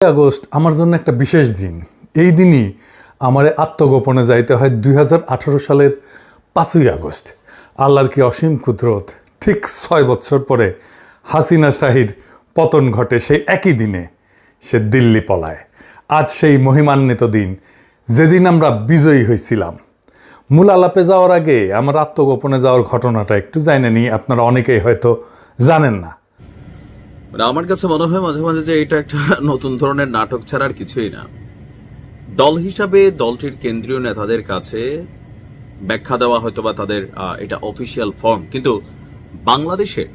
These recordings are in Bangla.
আগস্ট আমার জন্য একটা বিশেষ দিন। এই দিনই আমার আত্মগোপনে যাইতে হয় দুই হাজার আঠারো সালের পাঁচই আগস্ট। আল্লাহর কি অসীম কুদরত, ঠিক ছয় বছর পরে হাসিনা শাহির পতন ঘটে সেই একই দিনে সে দিল্লি পলায়। আজ সেই মহিমান্বিত দিন, যেদিন আমরা বিজয়ী হয়েছিলাম মূল আলাপে যাওয়ার আগে আমার আত্মগোপনে যাওয়ার ঘটনাটা একটু জানেনি নি আপনারা অনেকেই হয়তো জানেন না। মানে আমার কাছে মনে হয় মাঝে মাঝে যে এটা একটা নতুন ধরনের নাটক ছাড়া আর কিছুই না। দল হিসাবে দলটির কেন্দ্রীয় নেতাদের কাছে ব্যাখ্যা দেওয়া হয়তো বা তাদের এটা অফিসিয়াল ফর্ম কিন্তু বাংলাদেশের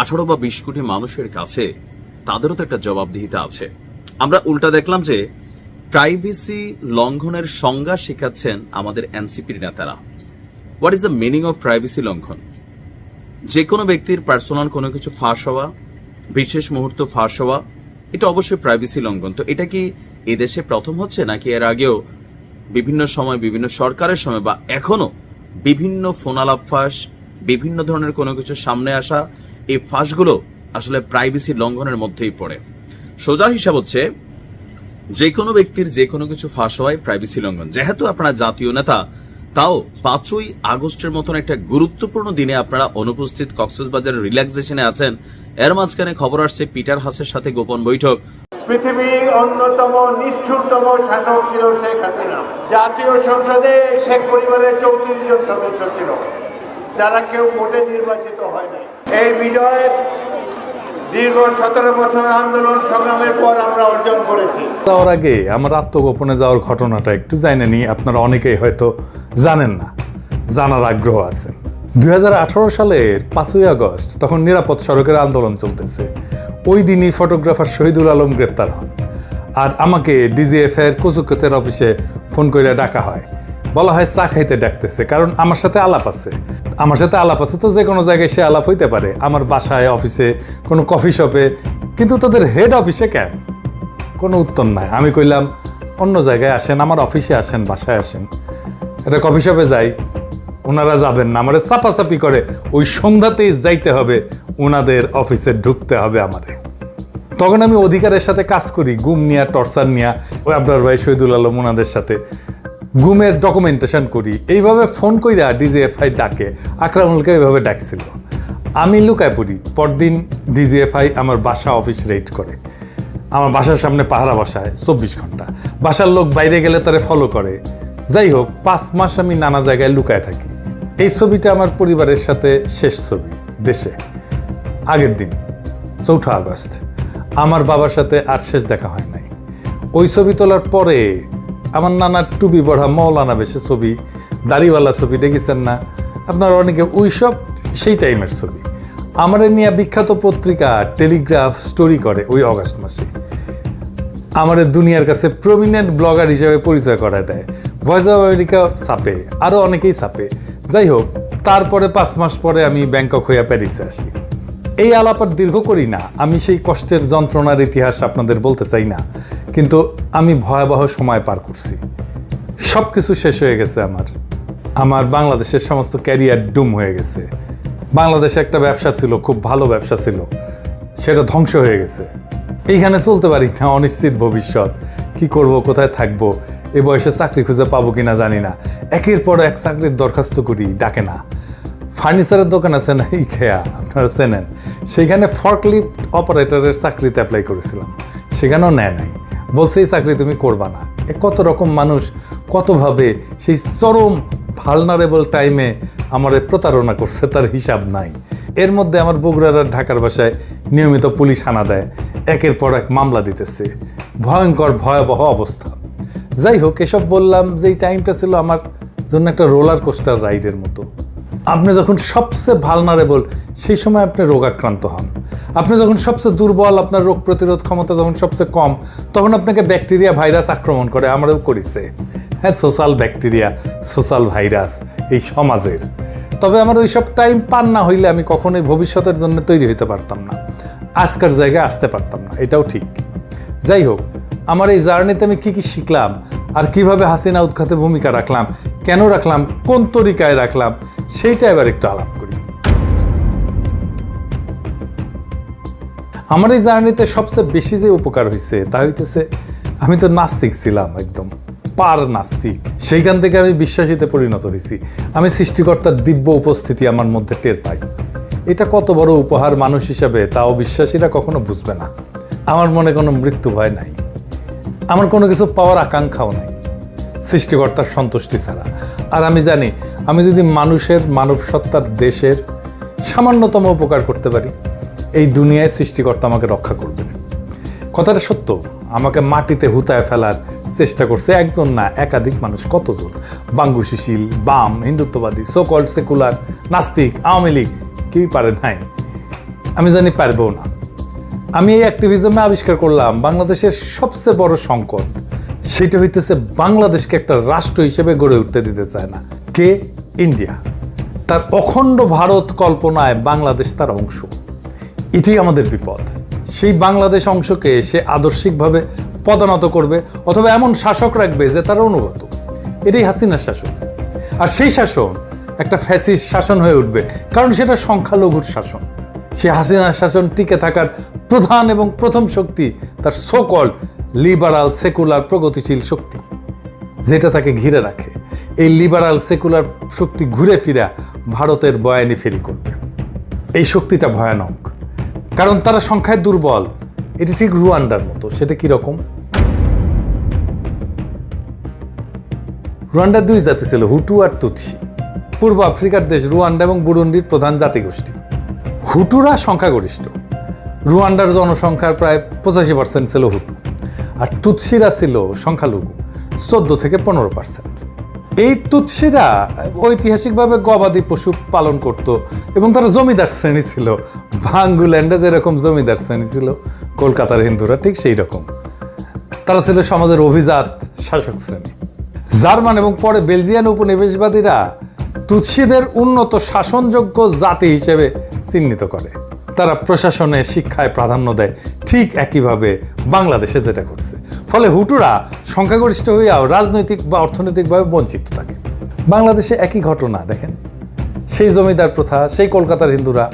আঠারো বা বিশ কোটি মানুষের কাছে তাদেরও তো একটা জবাবদিহিতা আছে। আমরা উল্টা দেখলাম যে প্রাইভেসি লঙ্ঘনের সংজ্ঞা শেখাচ্ছেন আমাদের এনসিপির নেতারা। What is the meaning of privacy লঙ্ঘন? যে কোনো ব্যক্তির পার্সোনাল কোনো কিছু ফাঁস হওয়া বিশেষ মুহূর্ত ফাঁস হওয়া, এটা অবশ্যই প্রাইভেসি লঙ্ঘন। তো এটা কি এদেশে প্রথম হচ্ছে, নাকি এর আগেও বিভিন্ন সময় বিভিন্ন সরকারের সময় বা এখনও বিভিন্ন ফোনালাপ ফাঁস, বিভিন্ন ধরনের কোনো কিছু সামনে আসা, এই ফাঁসগুলো আসলে প্রাইভেসি লঙ্ঘনের মধ্যেই পড়ে। সোজা হিসাব হচ্ছে যে কোনো ব্যক্তির যে কোনো কিছু ফাঁস হওয়ায় প্রাইভেসি লঙ্ঘন। যেহেতু আপনার জাতীয় নেতা তাও পাঁচই আগস্টের মতন একটা গুরুত্বপূর্ণ দিনে আপনারা অনুপস্থিত কক্সবাজারের রিল্যাক্সেশনে আছেন। এর মাঝখানে খবর আসছে পিটার হাসের সাথে গোপন বৈঠক। পৃথিবীর অন্যতম নিষ্ঠুরতম শাসক ছিল শেখ হাসিনা। জাতীয় সংসদে শেখ পরিবারের চৌত্রিশ জন সদস্য ছিল। যারা কেউ ভোটে নির্বাচিত হয়নি। এই বিজয় আন্দোলন আমরা আত্মগোপনে যাওয়ার ঘটনাটা একটু আপনারা হয়তো জানেন না, জানার আগ্রহ আছে। দুই হাজার আঠারো সালের পাঁচই আগস্ট তখন নিরাপদ সড়কের আন্দোলন চলতেছে। ওই দিনই ফটোগ্রাফার শহীদুল আলম গ্রেপ্তার হন। আর আমাকে ডিজিএফ এর কচুকতের অফিসে ফোন করে ডাকা হয়। বলা হয় চা খাইতে ডাকতেছে, কারণ আমার সাথে আলাপ আছে। আমার সাথে আলাপ আছে তো যে কোনো জায়গায় সে আলাপ হইতে পারে, আমার বাসায়, অফিসে, কোনো কফি শপে। কিন্তু তাদের হেড অফিসে কেন কোনো উত্তর নাই। আমি কইলাম, অন্য জায়গায় আসেন, আমার অফিসে আসেন, বাসায় আসেন। এটা কফি শপে যাই ওনারা যাবেন না আমাদের চাপাচাপি করে। ওই সন্ধ্যাতেই যাইতে হবে ওনাদের অফিসে ঢুকতে হবে আমাদের তখন আমি অধিকারের সাথে কাজ করি গুম নিয়া, টর্চার নিয়া, ওই আপনার ভাই শহীদুল আলম ওনাদের সাথে। গুমের ডকুমেন্টেশন করি। এইভাবে ফোন কইরা ডিজিএফআই ডাকে। আকরামুলকে এইভাবে ডাকছিল। আমি লুকায় পড়ি। পরদিন ডিজিএফআই আমার বাসা অফিস রেড করে। আমার বাসার সামনে পাহারা বসায়, চব্বিশ ঘণ্টা। বাসার লোক বাইরে গেলে তারা ফলো করে। যাই হোক, পাঁচ মাস আমি নানা জায়গায় লুকায় থাকি। এই ছবিটা আমার পরিবারের সাথে শেষ ছবি, দেশে। আগের দিন, চৌঠা আগস্ট। আমার বাবার সাথে আর শেষ দেখা হয় নাই। ওই ছবি তোলার পরে আমার নানার টুপি পড়া মৌলানা বেশে ছবি, দাড়িওয়ালা ছবি দেখেছেন না? আপনার অনেকে ওই সব সেই টাইমের ছবি। আমার নিয়ে বিখ্যাত পত্রিকা টেলিগ্রাফ স্টোরি করে ওই অগাস্ট মাসে। আমাদের দুনিয়ার কাছে প্রমিনেন্ট ব্লগার হিসেবে পরিচয় করা দেয়। ভয়েস অফ আমেরিকা ছাপে আরও অনেকেই ছাপে। যাই হোক, তারপরে পাঁচ মাস পরে আমি ব্যাংকক হইয়া প্যারিসে আসি। এই আলাপার দীর্ঘ করি না, আমি সেই কষ্টের যন্ত্রণার ইতিহাস আপনাদের বলতে চাই না। কিন্তু আমি ভয়াবহ সময় পার করছি। সব কিছু শেষ হয়ে গেছে আমার। আমার বাংলাদেশের সমস্ত ক্যারিয়ার ডুম হয়ে গেছে। বাংলাদেশে একটা ব্যবসা ছিল, খুব ভালো ব্যবসা ছিল। সেটা ধ্বংস হয়ে গেছে। এইখানে চলতে পারি না, অনিশ্চিত ভবিষ্যৎ। কি করব, কোথায় থাকব? এ বয়সে চাকরি খুঁজে পাবো কিনা জানি না। একের পর এক চাকরির দরখাস্ত করি, ডাকে না। ফার্নিচারের দোকান আছে না ইখেয়া আপনারা চেনেন। সেখানে ফর্কলিফট অপারেটরের চাকরিতে অ্যাপ্লাই করেছিলাম। সেখানেও নেয় নাই। বলছে, এই চাকরি তুমি করবা না। কত রকম মানুষ, কতভাবে সেই চরম ভালনারেবল টাইমে আমার প্রতারণা করছে, তার হিসাব নাই। এর মধ্যে আমার বগুড়ার আর ঢাকার বাসায় নিয়মিত পুলিশ হানা দেয়, একের পর এক মামলা দিতেছে। ভয়ঙ্কর, ভয়াবহ অবস্থা। যাই হোক, এসব বললাম যে, এই টাইমটা ছিল আমার জন্য একটা রোলার কোস্টার রাইডের মতো। আপনি যখন সবচেয়ে ভালনারেবল সেই সময় আপনি রোগাক্রান্ত হন। আপনি যখন সবচেয়ে দুর্বল আপনার রোগ প্রতিরোধ ক্ষমতা যখন সবচেয়ে কম, তখন আপনাকে ব্যাকটেরিয়া ভাইরাস আক্রমণ করে, আমারও করেছে। হ্যাঁ সোশ্যাল ব্যাকটেরিয়া সোশ্যাল ভাইরাস এই সমাজের। তবে আমার ওই সব টাইম পান না হইলে আমি কখনোই ভবিষ্যতের জন্য তৈরি হতে পারতাম না। আজকের জায়গায় আসতে পারতাম না, এটাও ঠিক। যাই হোক আমার এই জার্নিতে আমি কি কি শিখলাম? আর কীভাবে হাসিনা উৎখাতে ভূমিকা রাখলাম? কেন রাখলাম? কোন তরিকায় রাখলাম? সেইটা এবার একটু আলাপ করি। আমার এই জার্নিতে সবচেয়ে বেশি যে উপকার হয়েছে তা হইতেছে আমি তো নাস্তিক ছিলাম একদম, পার নাস্তিক। সেইখান থেকে আমি বিশ্বাসীতে পরিণত হয়েছি আমি সৃষ্টিকর্তার দিব্য উপস্থিতি আমার মধ্যে টের পাই। এটা কত বড় উপহার মানুষ হিসাবে তা অবিশ্বাসীরা কখনো বুঝবে না। আমার মনে কোনো মৃত্যু ভয় নাই। আমার কোনো কিছু পাওয়ার আকাঙ্ক্ষাও নাই। সৃষ্টিকর্তার সন্তুষ্টি ছাড়া। আর আমি জানি, আমি যদি মানুষের মানব সত্তার দেশের সামান্যতম উপকার করতে পারি, এই দুনিয়ায় সৃষ্টিকর্তা আমাকে রক্ষা করবেন। কথাটা সত্য, আমাকে মাটিতে হুতায় ফেলার চেষ্টা করছে একজন না একাধিক মানুষ, কতজন? বাঙ্গু সুশীল বাম, হিন্দুত্ববাদী সোকল্ড সেকুলার নাস্তিক, আওয়ামী লীগ, কেউই পারে নাই। আমি জানি পারবেও না। আমি এই অ্যাক্টিভিজমে আবিষ্কার করলাম বাংলাদেশের সবচেয়ে বড় সংকট। সেটা হইতেছে বাংলাদেশকে একটা রাষ্ট্র হিসেবে গড়ে উঠতে দিতে চায় না। কে? ইন্ডিয়া। তার অখণ্ড ভারত কল্পনায় বাংলাদেশ তার অংশ। এটাই আমাদের বিপদ। সেই বাংলাদেশ অংশকে সে আদর্শিকভাবে পদানত করবে অথবা এমন শাসক রাখবে যে তার অনুগত। এটাই হাসিনার শাসন। আর সেই শাসন একটা ফ্যাসিস্ট শাসন হয়ে উঠবে। কারণ সেটা সংখ্যালঘুর শাসন। সে হাসিনার শাসন টিকে থাকার প্রধান এবং প্রথম শক্তি তার সোকল্ড লিবারাল সেকুলার প্রগতিশীল শক্তি, যেটা তাকে ঘিরে রাখে। এই লিবারাল সেকুলার শক্তি ঘুরে ফিরা ভারতের বয়ানি ফেরি করবে। এই শক্তিটা ভয়ানক, কারণ তারা সংখ্যায় দুর্বল। এটি ঠিক রুয়ান্ডার মতো, সেটা কি রকম? রুয়ান্ডার দুই জাতি ছিল, হুটু আর তুৎসি পূর্ব আফ্রিকার দেশ রুয়ান্ডা এবং বুরুন্ডির প্রধান জাতিগোষ্ঠী। হুটুরা সংখ্যাগরিষ্ঠ। রুয়ান্ডার জনসংখ্যার প্রায় পঁচাশি পার্সেন্ট ছিল হুটু আর তুৎসিরা ছিল সংখ্যালঘু, চোদ্দ থেকে পনেরো পার্সেন্ট এই তুৎসিরা ঐতিহাসিকভাবে গবাদি পশু পালন করত এবং তারা জমিদার শ্রেণি ছিল। ভাঙ্গুল্যান্ডে যেরকম জমিদার শ্রেণি ছিল, কলকাতার হিন্দুরা ঠিক সেই রকম তারা ছিল সমাজের অভিজাত শাসক শ্রেণি। জার্মান এবং পরে বেলজিয়ান উপনিবেশবাদীরা তুৎসিদের উন্নত শাসনযোগ্য জাতি হিসেবে চিহ্নিত করে। তারা প্রশাসনে শিক্ষায় প্রাধান্য দেয়। ঠিক একইভাবে বাংলাদেশে যেটা করছে ফলে হুটুরা সংখ্যাগরিষ্ঠ হইয়াও রাজনৈতিক বা অর্থনৈতিকভাবে বঞ্চিত থাকে। বাংলাদেশে একই ঘটনা, দেখেন। সেই জমিদার প্রথা, সেই কলকাতার হিন্দুরা,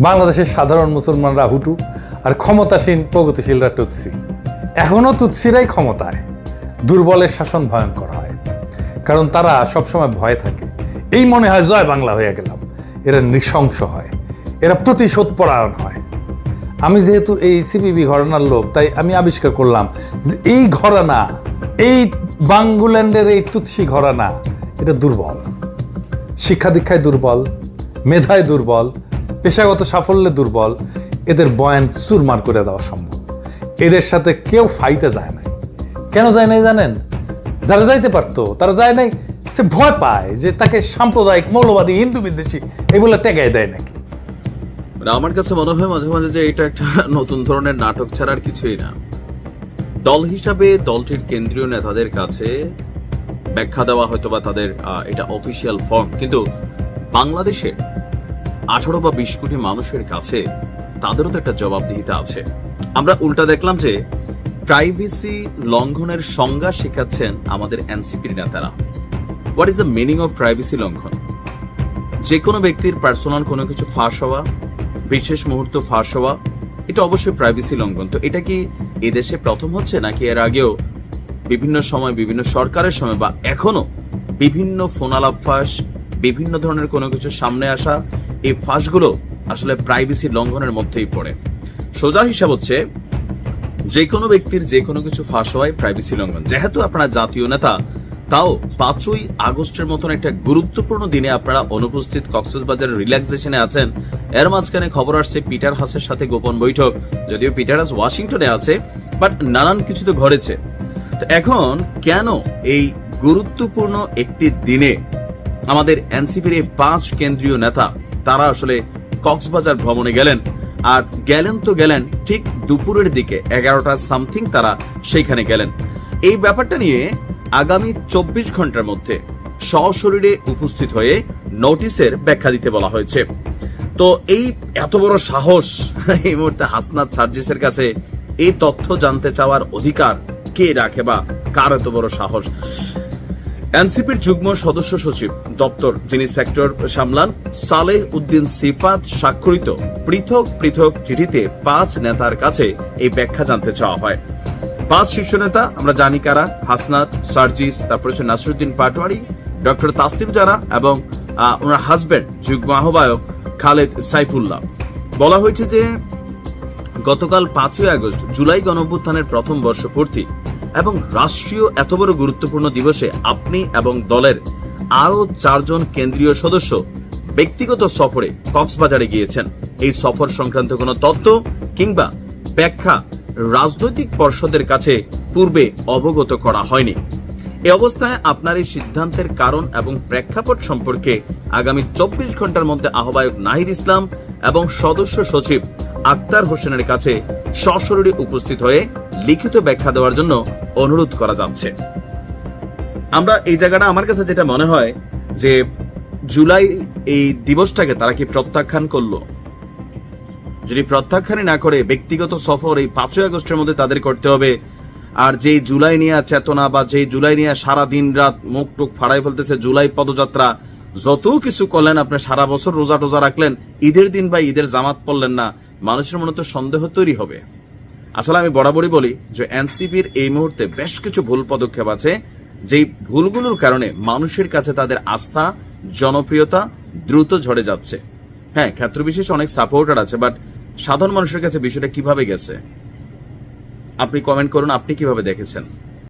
বাংলাদেশের সাধারণ মুসলমানরা হুটু আর ক্ষমতাসীন প্রগতিশীলরা টুৎসি এখনও তুৎসিরাই ক্ষমতায়। দুর্বলের শাসন ভয়ঙ্কর হয়। কারণ তারা সবসময় ভয়ে থাকে। এই মনে হয় জয় বাংলা হয়ে গেলাম। এরা নৃশংস হয়। এরা প্রতিশোধ পরায়ণ হয়। আমি যেহেতু এই সিপিবি ঘরানার লোক, তাই আমি আবিষ্কার করলাম যে এই ঘরানা, এই বাঙ্গুল্যান্ডের এই তুৎসি ঘরানা, এটা দুর্বল। শিক্ষা দীক্ষায় দুর্বল, মেধায় দুর্বল, পেশাগত সাফল্যে দুর্বল, এদের বয়ান চুরমার করে দেওয়া সম্ভব। এদের সাথে কেউ ফাইটে যায় না কেন যায় নাই জানেন? যারা যাইতে পারতো, তারা যায় নাই, সে ভয় পায় যে তাকে সাম্প্রদায়িক, মৌলবাদী, হিন্দু বিদ্বেষী, এগুলো টেকায় দেয় নাকি? মানে আমার কাছে মনে হয় মাঝে মাঝে যে এটা একটা নতুন ধরনের নাটক ছাড়া আর কিছুই না। দল হিসাবে দলটির কেন্দ্রীয় নেতাদের কাছে ব্যাখ্যা দেওয়া হয়তো বা তাদের এটা অফিসিয়াল ফর্ম কিন্তু বাংলাদেশের আঠারো বা বিশ কোটি মানুষের কাছে তাদেরও তো একটা জবাবদিহিতা আছে। আমরা উল্টা দেখলাম যে প্রাইভেসি লঙ্ঘনের সংজ্ঞা শেখাচ্ছেন আমাদের এনসিপির নেতারা। What is the meaning of privacy লঙ্ঘন? যে কোনো ব্যক্তির পার্সোনাল কোনো কিছু ফাঁস হওয়া বিশেষ মুহূর্ত ফাঁস হওয়া, এটা অবশ্যই প্রাইভেসি লঙ্ঘন। তো এটা কি এদেশে প্রথম হচ্ছে, নাকি এর আগেও বিভিন্ন সময় বিভিন্ন সরকারের সময় বা এখনও বিভিন্ন ফোনালাপ ফাঁস, বিভিন্ন ধরনের কোনো কিছু সামনে আসা, এই ফাঁসগুলো আসলে প্রাইভেসি লঙ্ঘনের মধ্যেই পড়ে। সোজা হিসাব হচ্ছে, যে কোনো ব্যক্তির যে কোনো কিছু ফাঁস হওয়ায় প্রাইভেসি লঙ্ঘন। যেহেতু আপনার জাতীয় নেতা তাও পাঁচই আগস্টের মতন একটা গুরুত্বপূর্ণ দিনে আপনারা অনুপস্থিত কক্সবাজারের রিল্যাক্সেশনে আছেন। এর মাঝখানে খবর আসছে পিটার হাসের সাথে গোপন বৈঠক। যদিও পিটার হাস ওয়াশিংটনে আছে, বাট নানান কিছু তো ঘটেছে। তো এখন কেন এই গুরুত্বপূর্ণ একটি দিনে আমাদের এনসিপির এই পাঁচ কেন্দ্রীয় নেতা, তারা আসলে কক্সবাজার ভ্রমণে গেলেন? আর গেলেন তো গেলেন, ঠিক দুপুরের দিকে এগারোটা সামথিং তারা সেইখানে গেলেন। এই ব্যাপারটা নিয়ে আগামী চব্বিশ ঘণ্টার মধ্যে সশরীরে উপস্থিত হয়ে নোটিশের ব্যাখ্যা দিতে বলা হয়েছে। তো এই এত বড় সাহস, এই মুহূর্তে হাসনাত সার্জিসের কাছে এই তথ্য জানতে চাওয়ার অধিকার কে রাখে বা কার এত বড় সাহস? এনসিপির যুগ্ম সদস্য সচিব, দপ্তর যিনি সেক্টর সামলান, সালেহ উদ্দিন সিফাত স্বাক্ষরিত পৃথক পৃথক চিঠিতে পাঁচ নেতার কাছে এই ব্যাখ্যা জানতে চাওয়া হয়। পাঁচ শীর্ষ নেতা, আমরা জানি কারা, হাসনাত, সার্জিস, তারপরে হচ্ছে নাসরুদ্দিন পাটোয়ারি, ডক্টর তাসলিম জারা এবং ওনার হাজবেন্ড যুগ্ম আহ্বায়ক খালেদ সাইফুল্লাহ। বলা হয়েছে যে, গতকাল পাঁচই আগস্ট জুলাই গণঅভ্যুত্থানের প্রথম বর্ষপূর্তি এবং রাষ্ট্রীয় এত বড় গুরুত্বপূর্ণ দিবসে আপনি এবং দলের আরও চারজন কেন্দ্রীয় সদস্য ব্যক্তিগত সফরে কক্সবাজারে গিয়েছেন। এই সফর সংক্রান্ত কোনো তথ্য কিংবা ব্যাখ্যা রাজনৈতিক পর্ষদের কাছে পূর্বে অবগত করা হয়নি। এ অবস্থায় আপনার এই সিদ্ধান্তের কারণ এবং প্রেক্ষাপট সম্পর্কে আগামী চব্বিশ ঘণ্টার মধ্যে আহ্বায়ক নাহিদ ইসলাম এবং সদস্য সচিব আক্তার হোসেনের কাছে সশরীরে উপস্থিত হয়ে লিখিত ব্যাখ্যা দেওয়ার জন্য অনুরোধ করা যাচ্ছে। আমরা এই জায়গাটা আমার কাছে যেটা মনে হয় যে জুলাই এই দিবসটাকে তারা কি প্রত্যাখ্যান করল? যদি প্রত্যাখ্যানই না করে ব্যক্তিগত সফর এই পাঁচই আগস্টের মধ্যে তাদের করতে হবে। আর যেই জুলাই নিয়ে চেতনা বা যেই জুলাই নিয়ে সারা দিন রাত মুখ টুক ফাড়াই ফেলতেছে জুলাই পদযাত্রা, যত কিছু করলেন আপনি সারা বছর রোজা টোজা রাখলেন, ঈদের দিন বা ঈদের জামাত পড়লেন না, মানুষের মনে তো সন্দেহ তৈরি হবে। আসলে আমি বরাবরই বলি যে এনসিপির এই মুহূর্তে বেশ কিছু ভুল পদক্ষেপ আছে, যেই ভুলগুলোর কারণে মানুষের কাছে তাদের আস্থা, জনপ্রিয়তা দ্রুত ঝরে যাচ্ছে। হ্যাঁ ক্ষেত্রবিশেষ অনেক সাপোর্টার আছে, বাট সাধারণ মানুষের কাছে বিষয়টা কীভাবে গেছে? আপনি কমেন্ট করুন আপনি কীভাবে দেখেছেন?